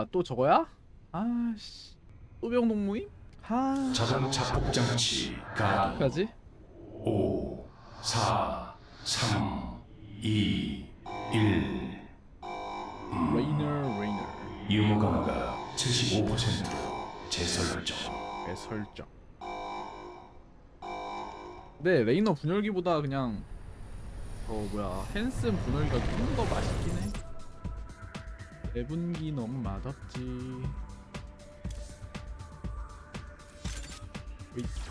뭐야 또 저거야? 아씨. 또 병동 모임? 아 자동차 가동. 어떡하지? 5 4 3 2 1 레이너 레이너 유무 강화가 75%로 재설정. 배설정. 근데 레이너 분열기보다 그냥 어 뭐야 헨슨 분열기가 좀 더 맛있긴 해 대분기 너무 맛없지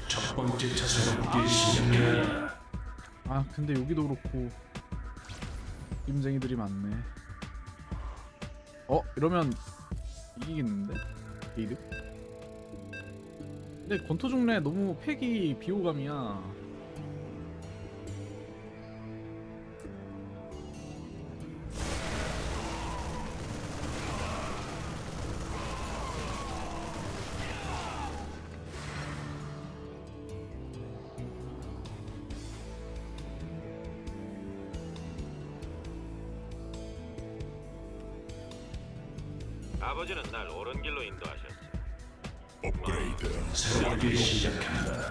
첫 번째 차수가 붙기 시작하였다 아 근데 여기도 그렇고 임쟁이들이 많네 어? 이러면 이기겠는데? 게이드? 근데 권토중래 너무 팩이 비호감이야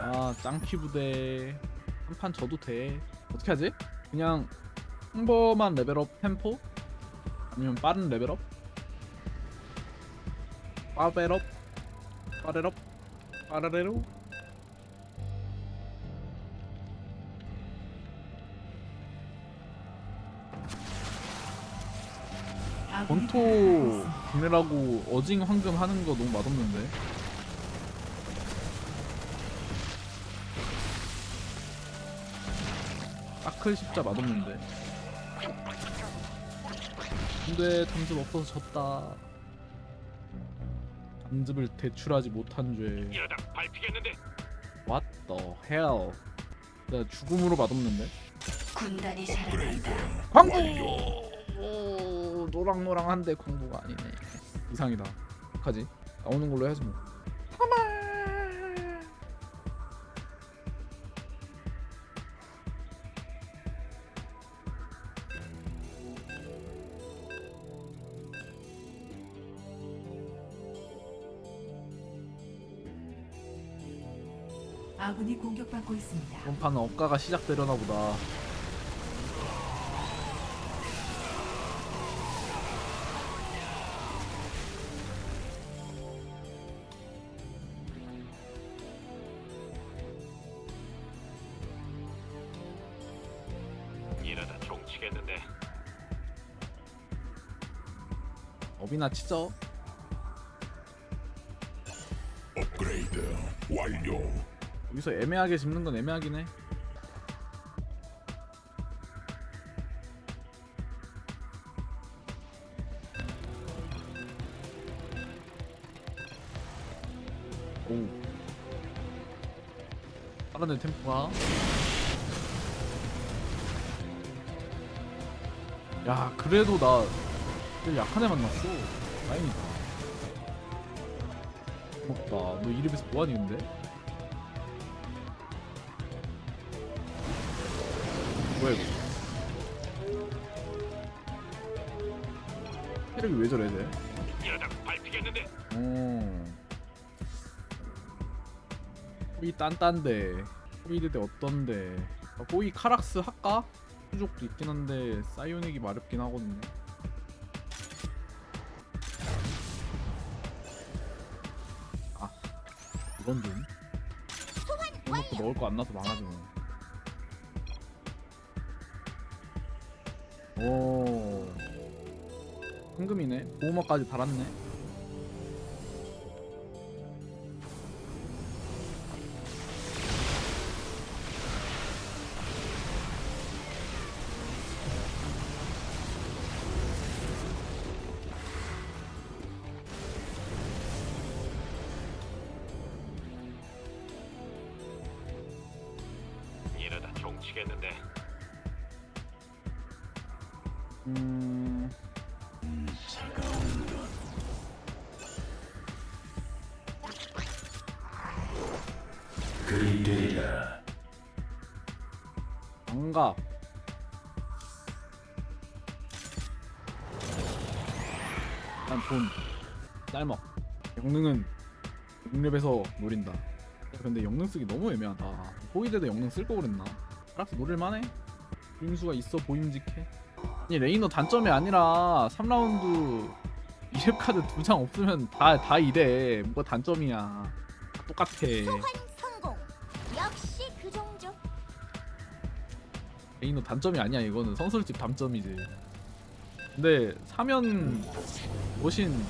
아 짱키 부대 한 판 져도 돼 어떻게 하지? 그냥 평범한 레벨업 템포? 아니면 빠른 레벨업? 빠벨업? 빠레럽? 빠라레로? 본토 국내라고 어징 황금 하는 거 너무 맛없는데 아클 십자 맛없는데. 근데 담즙 없어서 졌다. 담즙을 대출하지 못한 죄. 이러다 밟히겠는데. What the hell? 나 죽음으로 맛없는데? 군단이 살아난다. 광부 오, 노랑노랑한데 광부가 아니네. 이상이다. 어떡하지? 나오는 걸로 해야지 뭐 아군이 공격받고 있습니다. 이번 판은 억가가 시작되려나 보다 이러다 종치겠는데. 업이나 치죠 여기서 애매하게 짚는 건 애매하긴 해. 오. 빠른데 템포가. 야 그래도 나 약한 애 만났어. 다행이다. 고맙다. 너 이름에서 뭐하니 근데? 뭐야 이거 체력이 왜 저래 쟤? 이러다 밟히겠는데. 어. 호이 딴딴데 호이드대 어떤데 아, 호이 카락스 할까? 수족도 있긴 한데 사이오닉이 마렵긴 하거든요 아 이건 좀 먹을 거 안 나서 망하지 뭐 오. 황금이네. 보호막까지 달았네. 이러다 종치겠는데. 되리라 안가. 난돈. 짤먹. 영능은 6렙에서 노린다. 근데 영능 쓰기 너무 애매하다. 호이드도 영능 쓸 거 그랬나? 알았어 노릴만해? 임수가 있어 보임직해 아니 레이너 단점이 아니라 3라운드 2렙 카드 두 장 없으면 다 다 이래 뭐가 단점이야. 다 똑같아. 소환 성공. 역시 그 종족. 레이너 단점이 아니야 이거는. 선술집 단점이지. 근데 사면 머신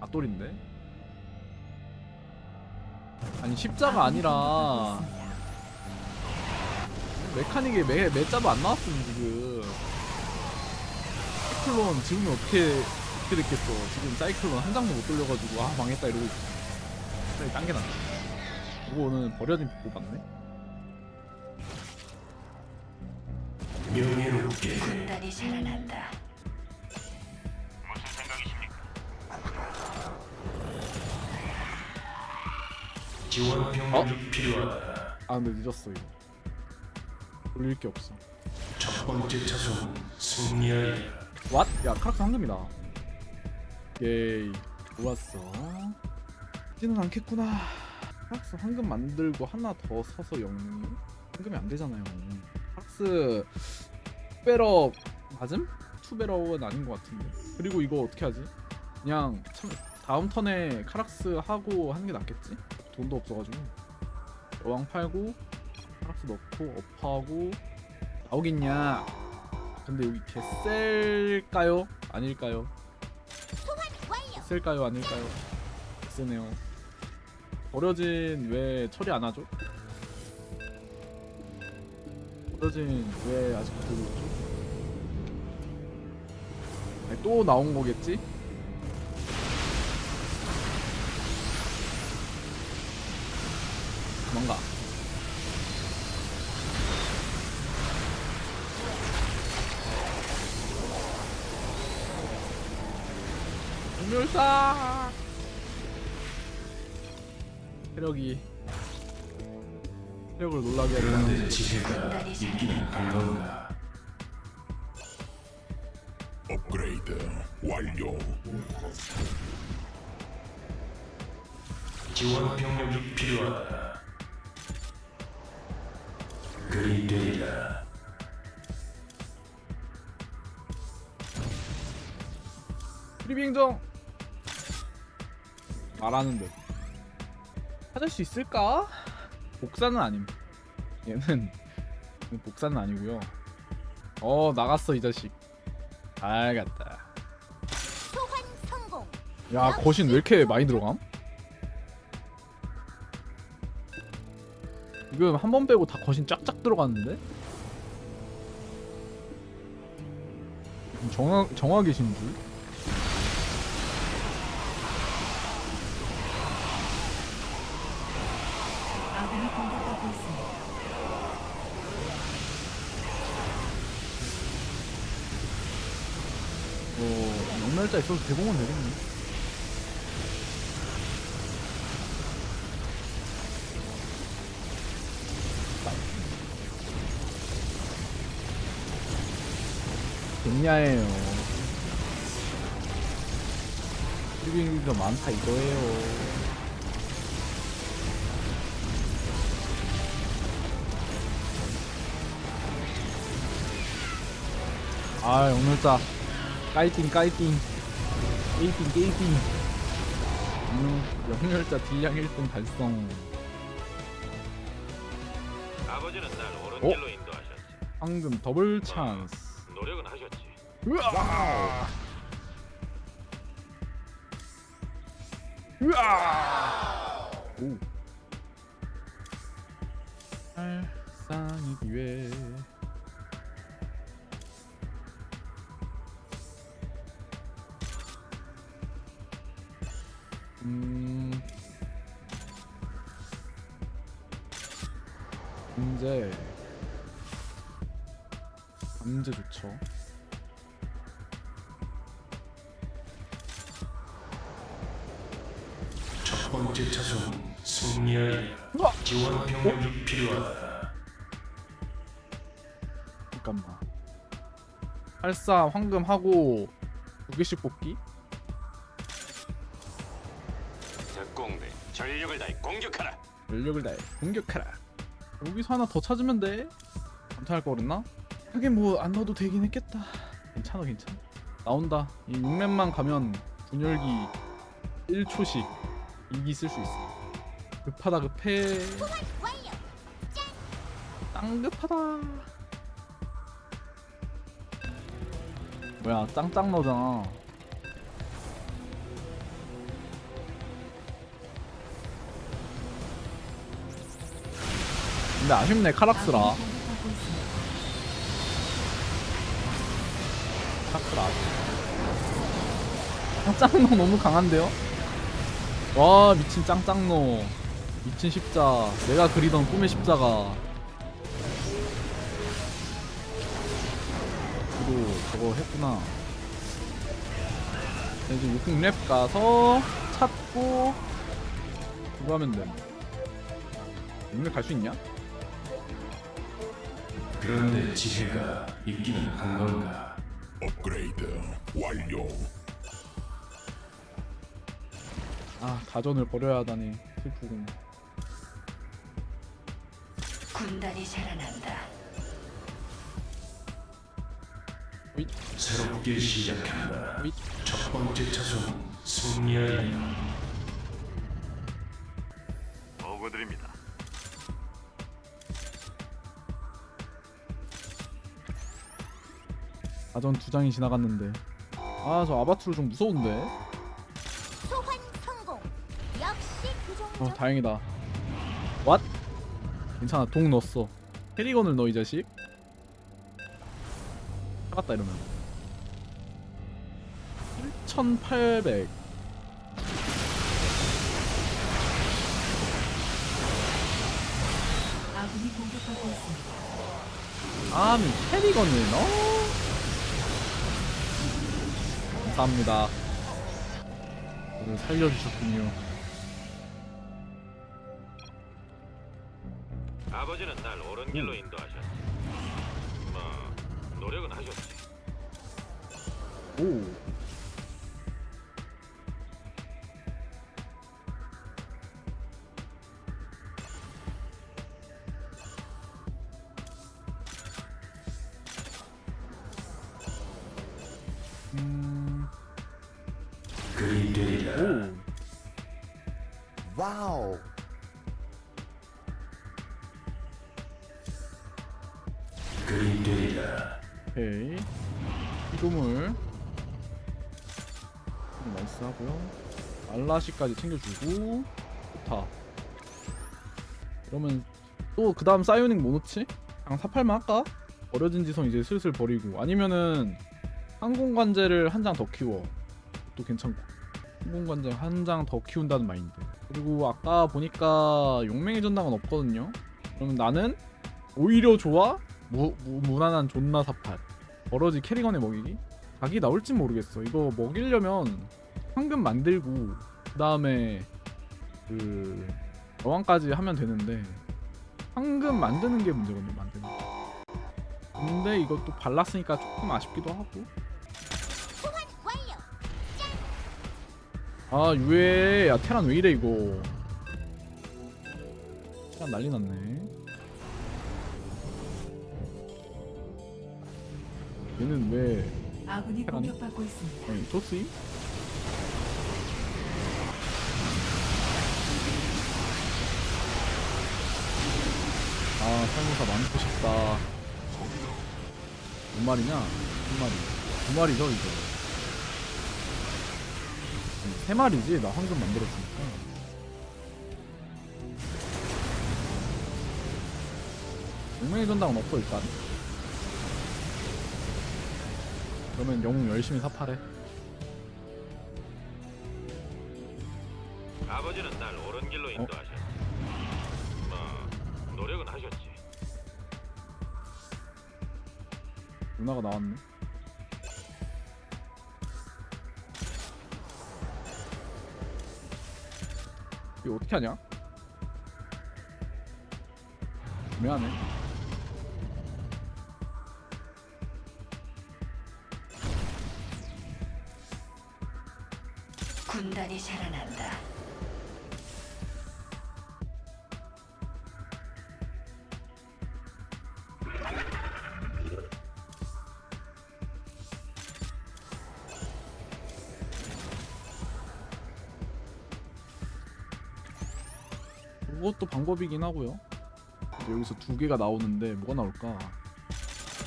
아돌인데? 아니 십자가 아니라 메카닉에 매, 매자도 안 나왔음 지금 사이클론 지금이 어떻게 어떻게 됐겠어? 지금 사이클론 한 장도 못 돌려가지고 아 망했다 이러고 있어. 차라리 딴게 낫다 이거는 버려진 복 같네? 명예롭게. 군단이 살아난다. 지원 병력이 필요하다. 아 근데 늦었어 이거. 돌릴 게 없어. 첫 번째 차선 승리하여 왓? 야 카락터 황금이다. 예이. 좋았어. 지는 않겠구나. 카락스 황금 만들고 하나 더 서서 영웅이? 황금이 안 되잖아요. 카락스 투베럽 맞음? 투베럽은 아닌 것 같은데. 그리고 이거 어떻게 하지? 그냥 참 다음 턴에 카락스 하고 하는 게 낫겠지? 돈도 없어가지고. 여왕 팔고 카락스 넣고 업하고. 나오겠냐 근데 여기 개셀까요? 아닐까요? 쓸까요? 아닐까요? 쓰네요. 버려진 왜 처리 안 하죠? 버려진 왜 아직도 들고 있죠? 아니, 또 나온 거겠지? 뭔가 공멸사 체력이 체력을 놀라게 하는 그런데 지혜가 있기는 한건가? 업그레이드 완료. 지원 병력이 필요하다. 그리 되리라. 프리빙정 말하는데 찾을 수 있을까? 복사는 아님 얘는 얘는 복사는 아니고요 어 나갔어 이 자식 알겠다 소환 성공. 야 거신 왜 이렇게 많이 들어감? 지금 한 번 빼고 다 거신 쫙쫙 들어갔는데? 정화 정화 계신 줄? 공격받고 있습니다. 어 영날자 있어서 대공은 되겠네. 겠냐예요. 리빙이 더 많다 이거예요. 아 영날자 까이팅 까이팅. 게이팅 게이팅. 음, 영열자 딜량 1등 달성. 아버지는 날 어? 옳은 길로 인도하셨지. 황금 더블 찬스. 노력은 하셨지. 으아! 으아! 오. 살상이 기회 음 문제 문제 좋죠 첫 번째 차선 승리하여! 지원 병력이 필요하다. 잠깐만. 84 황금 하고 두 개씩 뽑기? 전력을 다해 공격하라. 여기서 하나 더 찾으면 돼. 감탄할 거 그랬나? 하긴 뭐 안 넣어도 되긴 했겠다. 괜찮아 괜찮아. 나온다. 이 6렙만 가면 분열기 1초씩 이기 쓸 수 있어. 급하다 급해. 완료. 짱 급하다. 뭐야 짱짱 너잖아 근데 아쉽네 카락스라. 카락스라 짱짱노 너무 강한데요? 와 미친 짱짱노 미친 십자 내가 그리던 꿈의 십자가 그리고 저거 했구나 이제 6렙 가서 찾고 그거 하면 돼 6렙 갈 수 있냐? 그런데 지혜가 있기는 한 건가? 업그레이드 완료. 아 다전을 버려야 하다니 슬프군 군단이 자라난다. 새롭게 시작한다. 어이. 첫 번째 차선 승리하리라. 보고드립니다. 다전 두 장이 지나갔는데 아 저 아바투르 좀 무서운데 소환 성공. 역시. 어 다행이다 왓? 괜찮아 동 넣었어 캐리건을 넣어 이 자식 차갔다 이러면 1800 아군이 공격받고 있습니다. 아미 캐리건을 넣어 감사합니다 저를 살려주셨군요 아버지는 날 옳은 길로 인도하셨지. 뭐 노력은 하셨지. 오 오, 와우. 되리라. 오케이. 피조물. 음, 나이스 하고요. 알라시까지 챙겨주고, 좋다. 이러면 또 그 다음 사이오닉 뭐 넣지? 그냥 사팔만 할까? 버려진 지성 이제 슬슬 버리고 아니면은 항공관제를 한 장 더 키워 또 괜찮고 항공관제 한 장 더 키운다는 마인드 그리고 아까 보니까 용맹의 전당은 없거든요 그러면 나는 오히려 좋아? 무, 무, 무난한 존나 사팔 버러지 캐리건에 먹이기? 각이 나올진 모르겠어 이거 먹이려면 황금 만들고 그 다음에 그 여왕까지 하면 되는데 황금 만드는 게 문제거든요 만드는 게. 근데 이것도 발랐으니까 조금 아쉽기도 하고 아 유에 야 테란 왜 이래 이거 테란 난리 났네 얘는 왜 아군이 테란이? 공격받고 있습니다. 아니 토스임? 아 살모사 많고 싶다 몇 마리냐? 한 마리 두 마리죠 이거 세 마리지 나 황금 만들었으니까 용맹의 전당은 없어 일단 그러면 영웅 열심히 사팔해 아버지는 날 옳은 길로 인도하셨지. 뭐 노력은 하셨지. 누나가 나왔네. 이거 어떻게 하냐? 애매하네. 군단이 자라난다. 그것도 방법이긴 하고요. 근데 여기서 두 개가 나오는데 뭐가 나올까?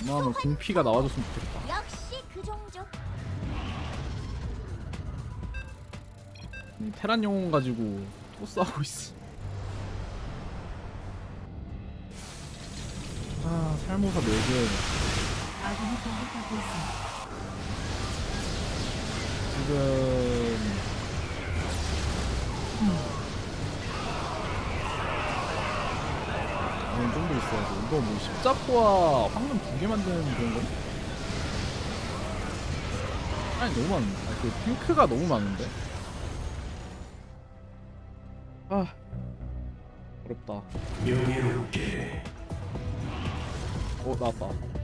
웬만하면 공피가 나와줬으면 좋겠다. 역시 그 종족. 이 테란 영웅 가지고 또 싸우고 있어. 아 살모사 4개 아군이 공격받고 있습니다. 지금 이건 좀더 있어야 돼. 이거 뭐 십자포와 황금 두 개 만드는 그런 거? 아니 너무 많은데. 아, 그 탱크가 너무 많은데. 아 어렵다. 명예롭게 어 나왔다.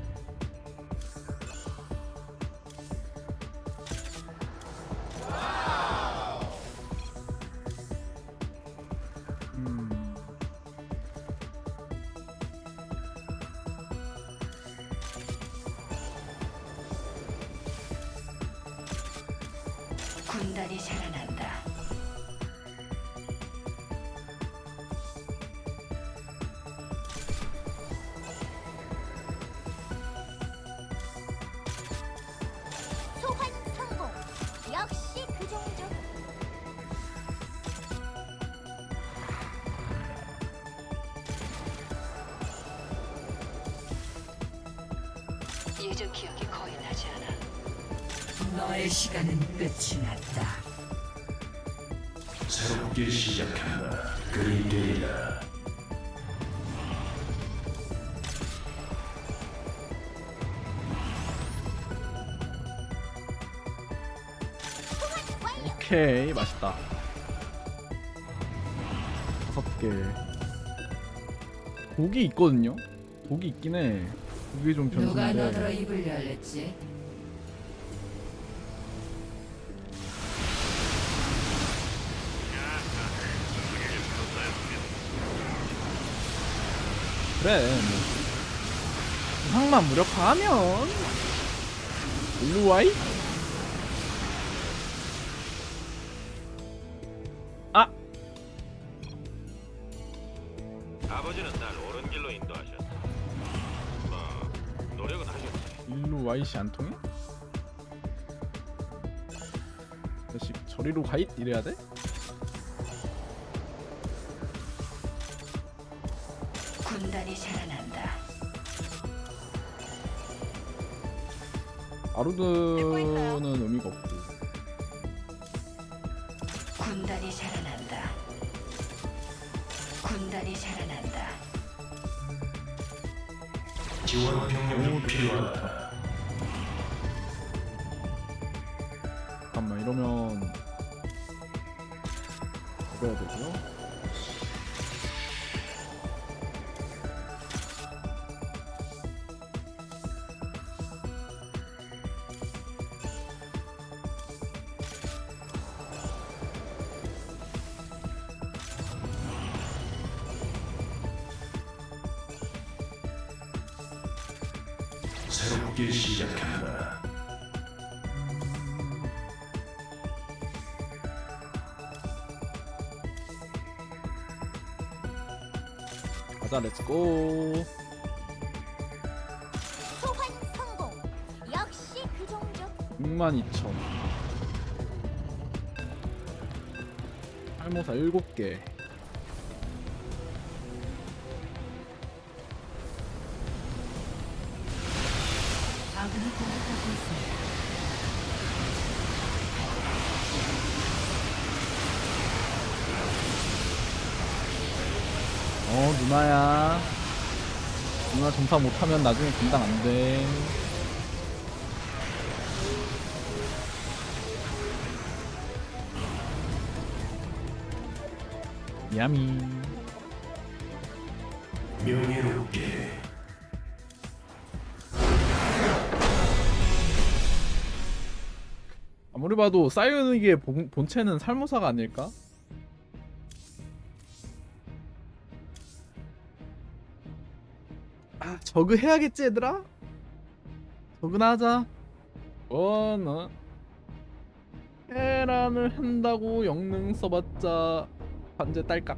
예전 기억이 거의 나지 않아. 너의 시간은 끝이 났다. 새롭게 시작한다. 그리 되리라. 오케이 맛있다. 다섯 개. 고기 있거든요. 고기 있긴 해. 고기 좀 누가 너더러 변수인데. 입을 열렸지? 그래. 뭐. 상만 무력화하면 일로 와이? 아 아버지는 날 옳은 길로 인도하셨다. 뭐 노력은 하셨지. 일로 와이시 안 통해? 자식 저리로 가잇 이래야 돼? 군단이 살아난다. 아루드는 의미가 없고 군단이 살아난다. 군단이 살아난다. 지원 병력이 필요하다. 잠깐만 이러면 이래야 되고 렛츠고 소환 성공. 역시 그 종족. 62,000 할모사 7개 점사 못하면 나중에 감당 안돼. 야미. 명예롭게. 아무리 봐도 본, 본체는 살모사가 아닐까? 저그 해야겠지 얘들아? 저그나 하자. 어나 해란을 한다고 영능 써봤자 반제 딸깍